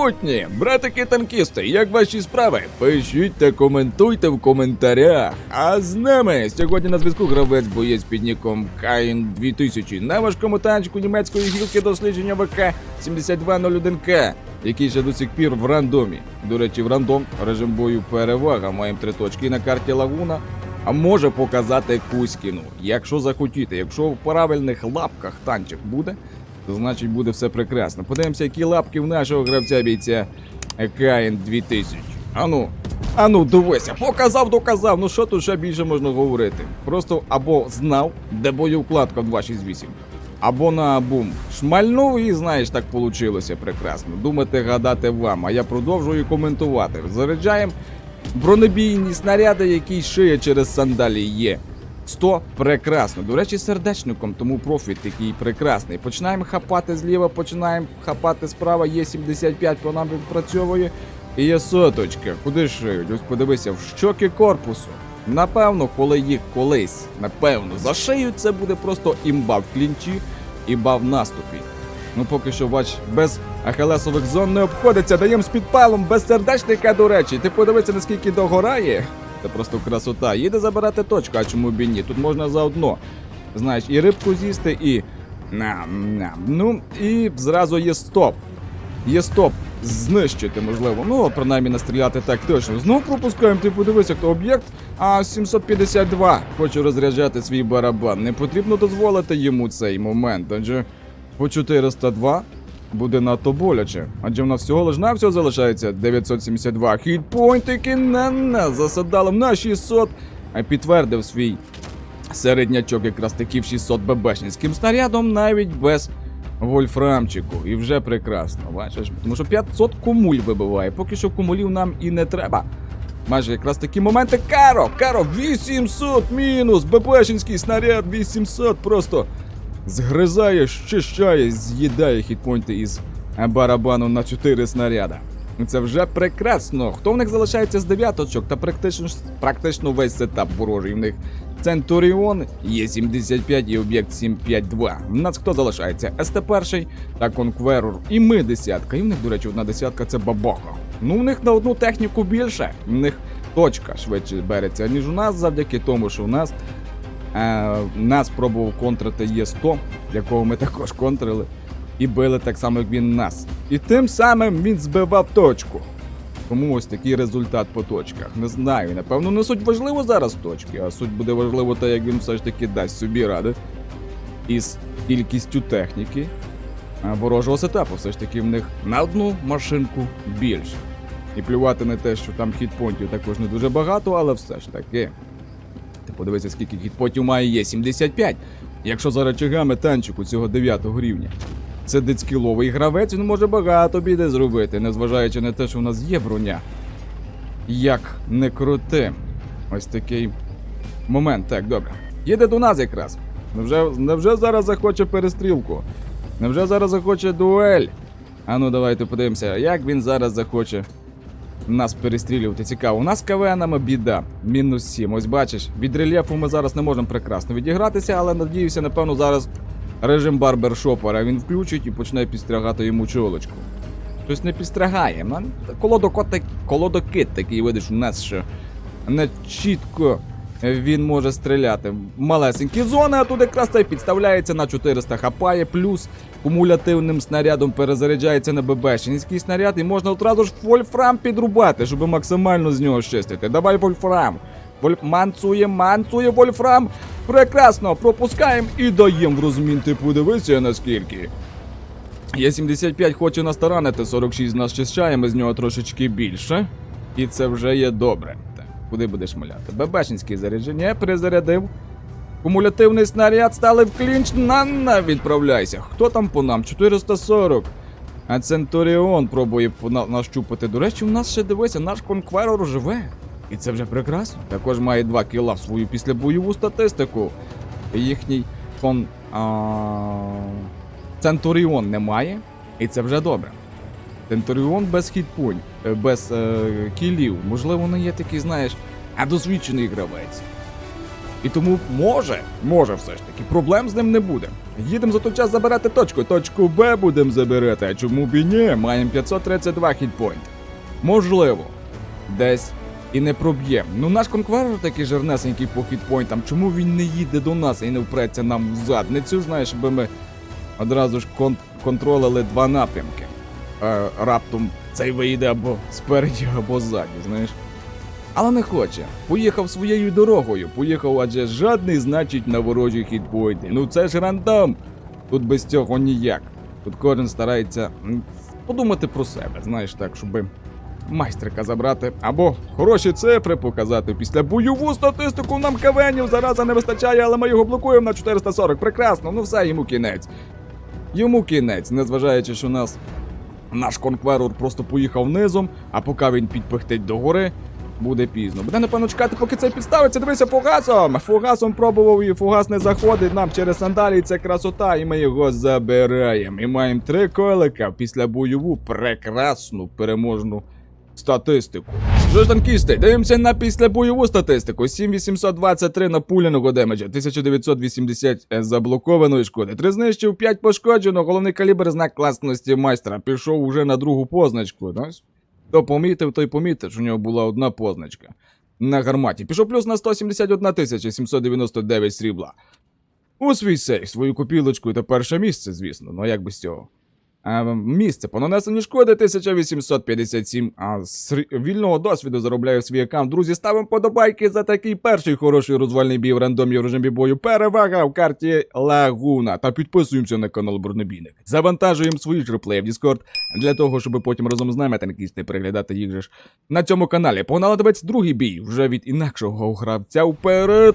Супутні, братики танкісти, як ваші справи? Пишіть та коментуйте в коментарях. А з нами сьогодні на зв'язку гравець боєць під ніком Каїн 2000 на важкому танчику німецької гілки дослідження ВК 7201К, який ще до сих пір в рандомі. До речі, в рандом режим бою перевага. Маємо три точки на карті Лагуна. А може показати Кузькіну, якщо захотіти, якщо в правильних лапках танчик буде, значить буде все прекрасно. Подивимося, які лапки в нашого гравця бійця Каїн 2000. Ану, ану, дивися, показав, доказав. Ну що тут ще більше можна говорити? Просто або знав, де боєвкладка в 268, або на бум. Шмальнув і знаєш, так получилося прекрасно. Думати, гадати вам. А я продовжую коментувати. Заряджаємо бронебійні снаряди, які шиє через сандалі є. 100 прекрасно. До речі, сердечником, тому профіт такий прекрасний. Починаємо хапати зліва, починаємо хапати справа. Є 75 по нам відпрацьовує. І є соточка. Куди шиють? Ось подивися, в щоки корпусу. Напевно, коли їх колись, напевно, зашиють, це буде просто імба в клінчі, імба в наступі. Ну поки що, бач, без ахелесових зон не обходиться, даємо з підпалом, без сердечника, до речі. Ти подивися, наскільки догорає. Це просто красота. Їде забирати точку, а чому б і ні? Тут можна заодно. Знаєш, і рибку з'їсти, і. Ну, і зразу є стоп. Є стоп. Знищити, можливо. Ну, принаймні настріляти так точно. Знов пропускаємо, ти подивися, хто об'єкт. А 752 хоче розряджати свій барабан. Не потрібно дозволити йому цей момент, адже по 402 буде надто боляче. Адже в нас всього лиш на всього залишається 972 хітпойнтики на нас засадали на 600. А підтвердив свій середнячок якраз таки в 600 ББшницьким снарядом навіть без вольфрамчику. І вже прекрасно, бачиш? Тому що 500 кумуль вибиває. Поки що кумулів нам і не треба. Майже якраз такі моменти. Каро! Каро! 800 мінус! ББшинський снаряд 800 просто згризає, щищає, з'їдає хітпойнти із барабану на 4 снаряда. Це вже прекрасно. Хто в них залишається з дев'яточок та практично практично весь сетап ворожий. В них Центуріон є 75 і об'єкт 752. В нас хто залишається? СТ-1 та Конкверор. І ми десятка. І в них, до речі, одна десятка це бабаха. Ну, в них на одну техніку більше. В них точка швидше береться, ніж у нас, завдяки тому, що у нас нас пробував контрити Є100, якого ми також контрили, і били так само, як він нас. І тим самим він збивав точку. Тому ось такий результат по точках. Не знаю, напевно, не суть важливо зараз точки, а суть буде важливо те, як він все ж таки дасть собі ради із кількістю техніки ворожого сетапу. Все ж таки в них на одну машинку більше. І плювати на те, що там хітпонтів також не дуже багато, але все ж таки. Ти подивися, скільки хітпотів має є 75. Якщо за речагами танчику цього 9 рівня. Це дицькіловий гравець, він може багато біди зробити, незважаючи на те, що в нас є броня. Як не крути. Ось такий момент. Так, добре. Їде до нас якраз. Невже, невже зараз захоче перестрілку? Невже зараз захоче дуель? Ану, давайте подивимося, як він зараз захоче нас перестрілювати. Цікаво. У нас КВНами біда. Мінус 7. Ось бачиш, від рельєфу ми зараз не можемо прекрасно відігратися, але надіюся, напевно, зараз режим барбершопера він включить і почне підстрягати йому чолочку. Щось не підстрягає. Ну, Колодокот, колодокит такий, видиш, у нас ще не чітко він може стріляти. Малесенькі зони, а тут якраз цей підставляється на 400 хапає, плюс кумулятивним снарядом перезаряджається на ББшницький снаряд, і можна одразу ж вольфрам підрубати, щоб максимально з нього щастити. Давай вольфрам. Вольф манцує, манцує вольфрам. Прекрасно, пропускаємо і даємо в розмін. Ти подивися наскільки. Є 75 хоче нас таранити, 46 нас чищає, ми з нього трошечки більше. І це вже є добре. Куди будеш маляти? ББшницький зарядження перезарядив. Кумулятивний снаряд стали в клінч. На на відправляйся. Хто там по нам? 440. А Центуріон пробує нащупати. До речі, у нас ще дивися, наш конкверор живе. І це вже прекрасно. Також має 2 кіла в свою післябойову статистику. Їхній кон. А... Центуріон немає. І це вже добре. Центуріон без хітпонь, е, без е, кілів. Можливо, не є такий, знаєш, а досвідчений гравець. І тому може, може все ж таки, проблем з ним не буде. Їдемо за той час забирати точку. Точку Б будемо забирати. А чому б і ні? Маємо 532 хітпойнт. Можливо, десь і не проб'є. Ну наш конкварер такий жирнесенький по хітпойнтам. Чому він не їде до нас і не впреться нам в задницю? Знаєш, би ми одразу ж кон- контролили два напрямки. Е, раптом цей вийде або спереді, або ззаді, знаєш. Але не хоче. Поїхав своєю дорогою. Поїхав, адже жадний значить на ворожі хітпойнти. Ну це ж рандом. Тут без цього ніяк. Тут кожен старається подумати про себе, знаєш так, щоб майстрика забрати. Або хороші цифри показати. Після бойову статистику нам кавенів зараза не вистачає, але ми його блокуємо на 440. Прекрасно, ну все, йому кінець. Йому кінець, незважаючи, що нас наш конкверор просто поїхав низом, а поки він підпихтить до гори, буде пізно. Буде напевно чекати, поки це підставиться. Дивися фугасом. Фугасом пробував і фугас не заходить нам через сандалії. Це красота, і ми його забираємо. І маємо три колика після бойову прекрасну переможну статистику. Що ж танкісти, дивимося на післябойову статистику. 7823 напуляного демеджа, 1980 заблокованої шкоди. 3 знищив, 5 пошкоджено, головний калібр знак класності майстра. Пішов уже на другу позначку. Хто помітив, той помітив, що у нього була одна позначка. На гарматі. Пішов плюс на 171 799 срібла. У свій сейф, свою копілочку та перше місце, звісно, ну як без цього. А, місце по нанесенню шкоди 1857, а з вільного досвіду заробляю свій аккаунт. Друзі, ставимо подобайки за такий перший хороший розвальний бій в рандомі в режимі бою. Перевага в карті Лагуна. Та підписуємося на канал Бронебійник. Завантажуємо свої ж реплеї в Discord для того, щоб потім разом з нами танкісти переглядати їх же ж на цьому каналі. Погнали дивитися другий бій вже від інакшого гравця вперед.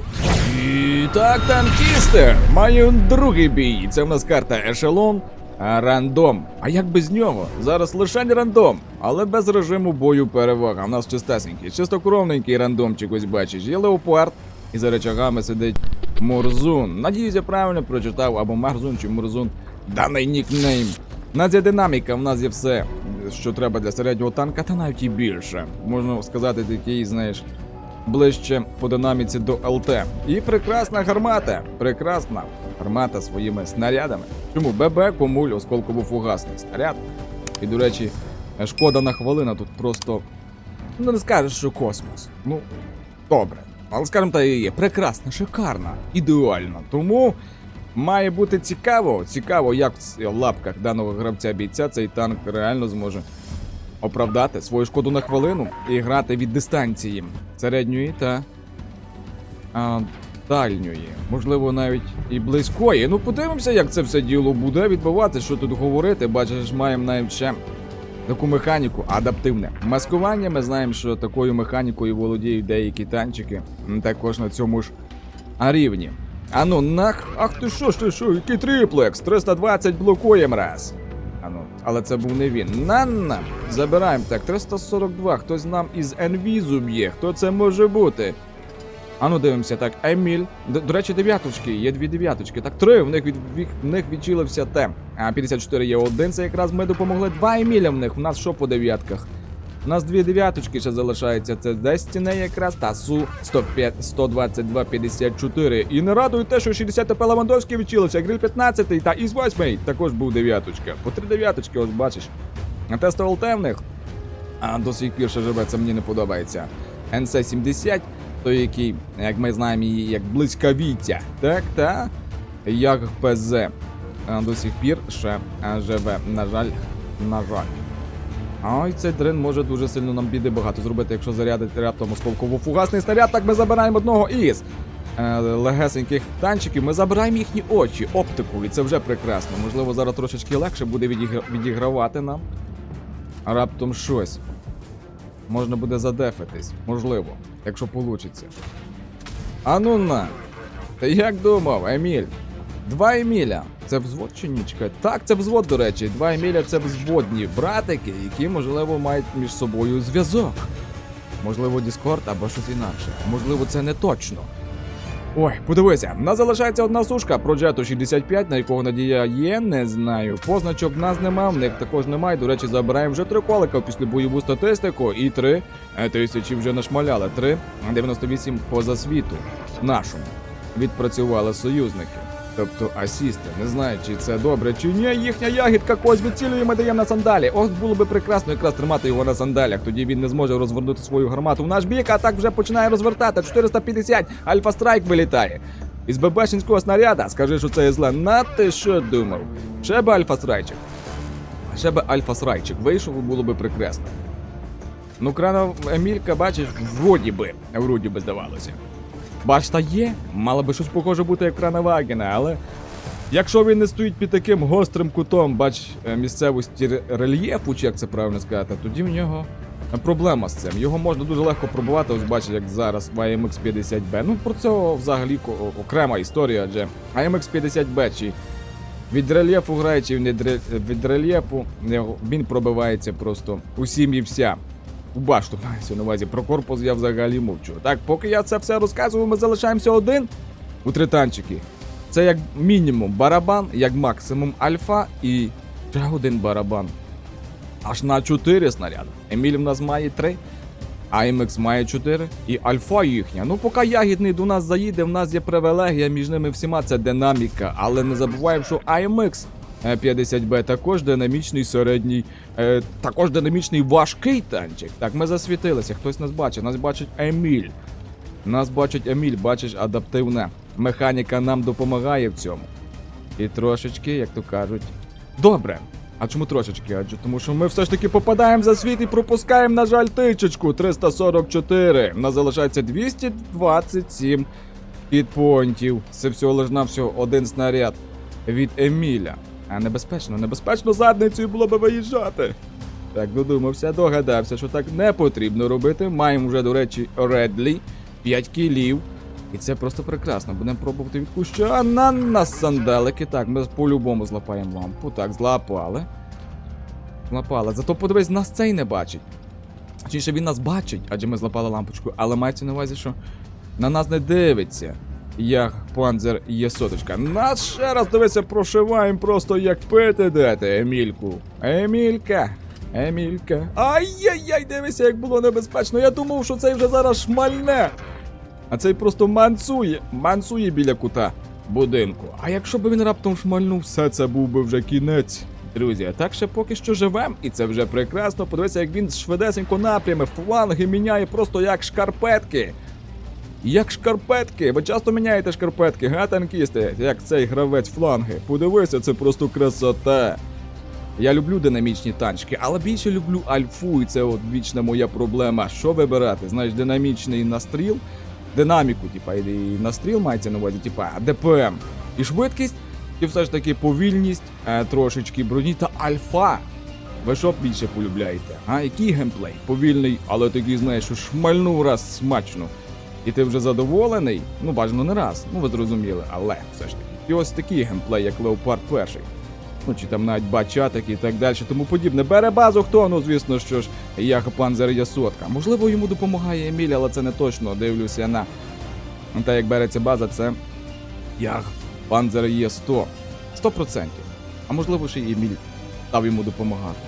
І так, танкісти, маю другий бій. Це в нас карта Ешелон. А, Рандом. А як без нього? Зараз лише рандом, але без режиму бою перевага. У нас чистесенький, чистокровненький рандомчик, ось бачиш. Є леопард, і за речагами сидить Мурзун. Надіюсь, я правильно прочитав або Марзун чи Мурзун. Даний нікнейм. Нас є динаміка, в нас є все, що треба для середнього танка, та навіть і більше. Можна сказати, такий, знаєш, ближче по динаміці до ЛТ. І прекрасна гармата. Прекрасна гармата своїми снарядами. Чому ББ, комуль, осколково-фугасний снаряд. І, до речі, шкода на хвилина тут просто. Ну, не скажеш, що космос. Ну, добре. Але скажімо так і є. Прекрасна, шикарна, ідеальна. Тому має бути цікаво, цікаво, як в лапках даного гравця бійця цей танк реально зможе оправдати свою шкоду на хвилину і грати від дистанції середньої та а, дальньої, можливо, навіть і близької. Ну, подивимося, як це все діло буде відбувати, що тут говорити. Бачиш, маємо навіть ще таку механіку адаптивне. Маскування. Ми знаємо, що такою механікою володіють деякі танчики, також на цьому ж рівні. А ну, нах, ах ти що, що, що, який триплекс? 320 блокуємо раз. А ну, але це був не він. На-на, забираємо так, 342. Хтось нам із Енвізу б'є. Хто це може бути? А ну дивимося, так, Еміль. До, до речі, дев'яточки, є дві дев'яточки. Так, три, в них від, в них відчилився те. А 54 є один, це якраз ми допомогли. Два Еміля в них. В нас що по дев'ятках? У нас дві дев'яточки ще залишаються. Це Destiny якраз та Су 105, 122, 54. І не радує те, що 60 ТП Лавандовський відчилився, Гриль 15 та Із 8 також був дев'яточка. По три дев'яточки, ось бачиш. Тестовий ЛТ а до сих пір ще живе, це мені не подобається. НС-70, той, який, як ми знаємо, її як блискавіття. Так, та як ПЗ. До сих пір ще живе. На жаль, на жаль. А ой, цей дрин може дуже сильно нам біди багато зробити, якщо зарядити раптом осколково-фугасний снаряд. Так ми забираємо одного із е, легесеньких танчиків. Ми забираємо їхні очі, оптику, і це вже прекрасно. Можливо, зараз трошечки легше буде відігра- відігравати нам. Раптом щось. Можна буде задефитись, можливо, якщо получиться. А ну на. Ти як думав, Еміль? Два Еміля. Це взвод чи нічка? Так, це взвод, до речі. Два Еміля це взводні братики, які, можливо, мають між собою зв'язок. Можливо, Діскорд або щось інакше. Можливо, це не точно. Ой, подивися, нас залишається одна сушка Progetto 65, на якого надія є, не знаю. Позначок нас нема, в них також немає. До речі, забираємо вже три колика після бойову статистику і три е, тисячі вже нашмаляли. Три 98 поза світу. нашому відпрацювали союзники. Тобто асісти, не знаю, чи це добре, чи ні. Їхня ягідка когось відцілює, ми даємо на сандалі. Ох, було би прекрасно якраз тримати його на сандалях. Тоді він не зможе розвернути свою гармату в наш бік, а так вже починає розвертати. 450, Альфа Страйк вилітає. Із ББшинського снаряда, скажи, що це зле. На ти що думав? Ще би Альфа Страйчик. Ще би Альфа Срайчик вийшов, було би прекрасно. Ну, крана Емілька, бачиш, вроді би, вроді би здавалося. Башта є, мало би щось похоже бути як крана Вагена, але якщо він не стоїть під таким гострим кутом, бач е, місцевості рельєфу, чи як це правильно сказати, тоді в нього проблема з цим. Його можна дуже легко пробувати, ось бачиш, як зараз в AMX 50B. Ну про це взагалі окрема історія, адже AMX 50B чи від рельєфу грає, чи від, рельєфу він пробивається просто усім і вся. У башту мається на увазі. Про корпус я взагалі мовчу. Так, поки я це все розказую, ми залишаємося один у тританчики. Це як мінімум барабан, як максимум альфа і ще один барабан. Аж на 4 снаряди. Еміль в нас має 3, АМХ має 4 і альфа їхня. Ну, поки ягідний до нас заїде, в нас є привілегія між ними всіма, це динаміка. Але не забуваємо, що АМХ 50Б також динамічний середній, е, також динамічний важкий танчик. Так, ми засвітилися, хтось нас бачить, нас бачить Еміль. Нас бачить Еміль, бачиш, адаптивна механіка нам допомагає в цьому. І трошечки, як то кажуть, добре. А чому трошечки? Адже тому, що ми все ж таки попадаємо за світ і пропускаємо, на жаль, тичечку 344. У нас залишається 227 підпонтів. Це всього лиш на один снаряд від Еміля. А небезпечно, небезпечно задницею було би виїжджати. Так, додумався, догадався, що так не потрібно робити. Маємо вже, до речі, Редлі, 5 кілів. І це просто прекрасно. Будемо пробувати від куща на нас сандалики. Так, ми по-любому злапаємо лампу. Так, злапали. Злапали. Зато подивись, нас цей не бачить. Точніше, він нас бачить, адже ми злапали лампочку, але мається на увазі, що на нас не дивиться. Як панзер є соточка. Нас ще раз дивися, прошиваємо просто як пити дати, Емільку. Емілька. Емілька. Ай-яй-яй, дивися, як було небезпечно. Я думав, що цей вже зараз шмальне. А цей просто мансує, мансує біля кута будинку. А якщо б він раптом шмальнув, все це був би вже кінець. Друзі, а так ще поки що живем, і це вже прекрасно. Подивися, як він швидесенько напрями, фланги міняє просто як шкарпетки. Як шкарпетки. Ви часто міняєте шкарпетки, га, танкісти, як цей гравець фланги. Подивися, це просто красота. Я люблю динамічні танчики, але більше люблю альфу, і це от вічна моя проблема. Що вибирати? Знаєш, динамічний настріл, динаміку, типа, і настріл мається на увазі, типа ДПМ. І швидкість, і все ж таки повільність, е, трошечки броні та альфа. Ви що більше полюбляєте? А який геймплей? Повільний, але такий, знаєш, що шмальнув раз смачно. І ти вже задоволений? Ну, бажано не раз, ну ви зрозуміли, але все ж таки. І ось такий геймплей, як Леопард перший. Ну чи там навіть бачатик і так далі, тому подібне. Бере базу хто? Ну звісно, що ж, Яха Панзер є сотка. Можливо, йому допомагає Еміль, але це не точно. Дивлюся на те, як береться база, це Ях Панзер є 100. 100%. А можливо, ще й Еміль став йому допомагати.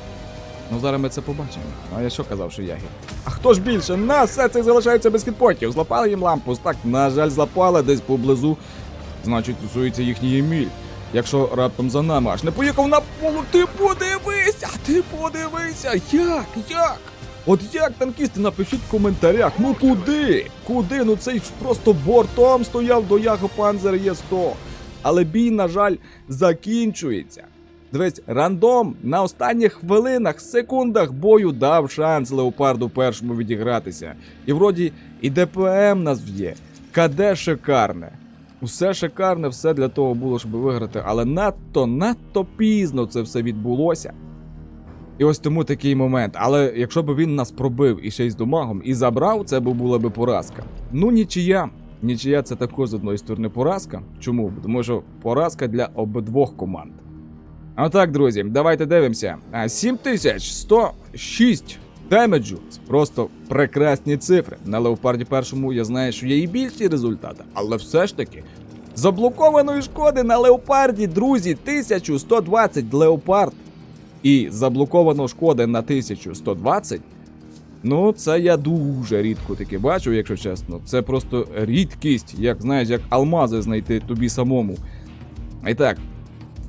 Ну зараз ми це побачимо. А я що казав, що ягід? А хто ж більше? На все це залишається без хітпотів. Злапали їм лампу. Так, на жаль, злапали десь поблизу. Значить, тусується їхній Еміль. Якщо раптом за нами аж не поїхав на полу, ти подивися! Ти подивися! Як? Як? От як танкісти напишіть в коментарях, ну куди? Куди? Ну цей ж просто бортом стояв до Яго Панзер Є100. Але бій, на жаль, закінчується. Дивись, рандом на останніх хвилинах, секундах бою дав шанс Леопарду першому відігратися. І вроді і ДПМ нас є. КД шикарне. Усе шикарне, все для того було, щоб виграти, але надто, надто пізно це все відбулося. І ось тому такий момент. Але якщо б він нас пробив і ще й з домагом і забрав, це б була би поразка. Ну, нічия. Нічия це також з одної сторони поразка. Чому? Тому що поразка для обидвох команд. А так, друзі, давайте дивимося. 7106 демеджу. Це просто прекрасні цифри. На леопарді першому я знаю, що є і більші результати, але все ж таки. Заблокованої шкоди на леопарді, друзі, 1120 леопард. І заблоковано шкоди на 1120 Ну, це я дуже рідко таке бачу, якщо чесно. Це просто рідкість, як знаєш, як алмази знайти тобі самому. І так,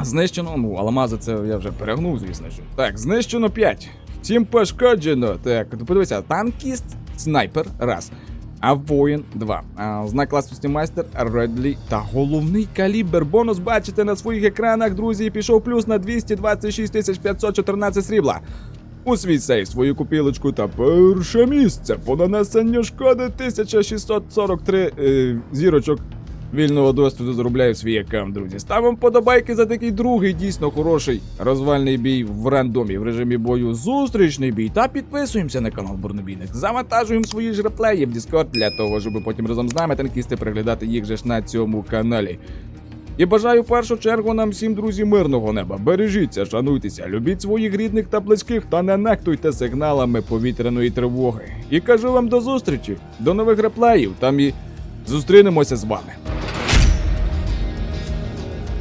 знищено, ну, алмази це я вже перегнув, звісно ж. Так, знищено 5. 7 пошкоджено. Так, подивися, танкіст, снайпер, раз. А воїн 2. А, знак класності майстер Редлі та головний калібр. Бонус бачите на своїх екранах, друзі, пішов плюс на 226 514 срібла. У свій сейф свою купілочку та перше місце по нанесенню шкоди 1643 е, зірочок вільного досвіду заробляю свій аккаунт, друзі. Ставимо подобайки за такий другий дійсно хороший розвальний бій в рандомі в режимі бою зустрічний бій. Та підписуємося на канал Бурнобійник. Завантажуємо свої ж реплеї в Discord для того, щоб потім разом з нами танкісти приглядати їх же ж на цьому каналі. І бажаю в першу чергу нам всім, друзі, мирного неба. Бережіться, шануйтеся, любіть своїх рідних та близьких та не нехтуйте сигналами повітряної тривоги. І кажу вам до зустрічі, до нових реплеїв, там і Зустрінемося з вами.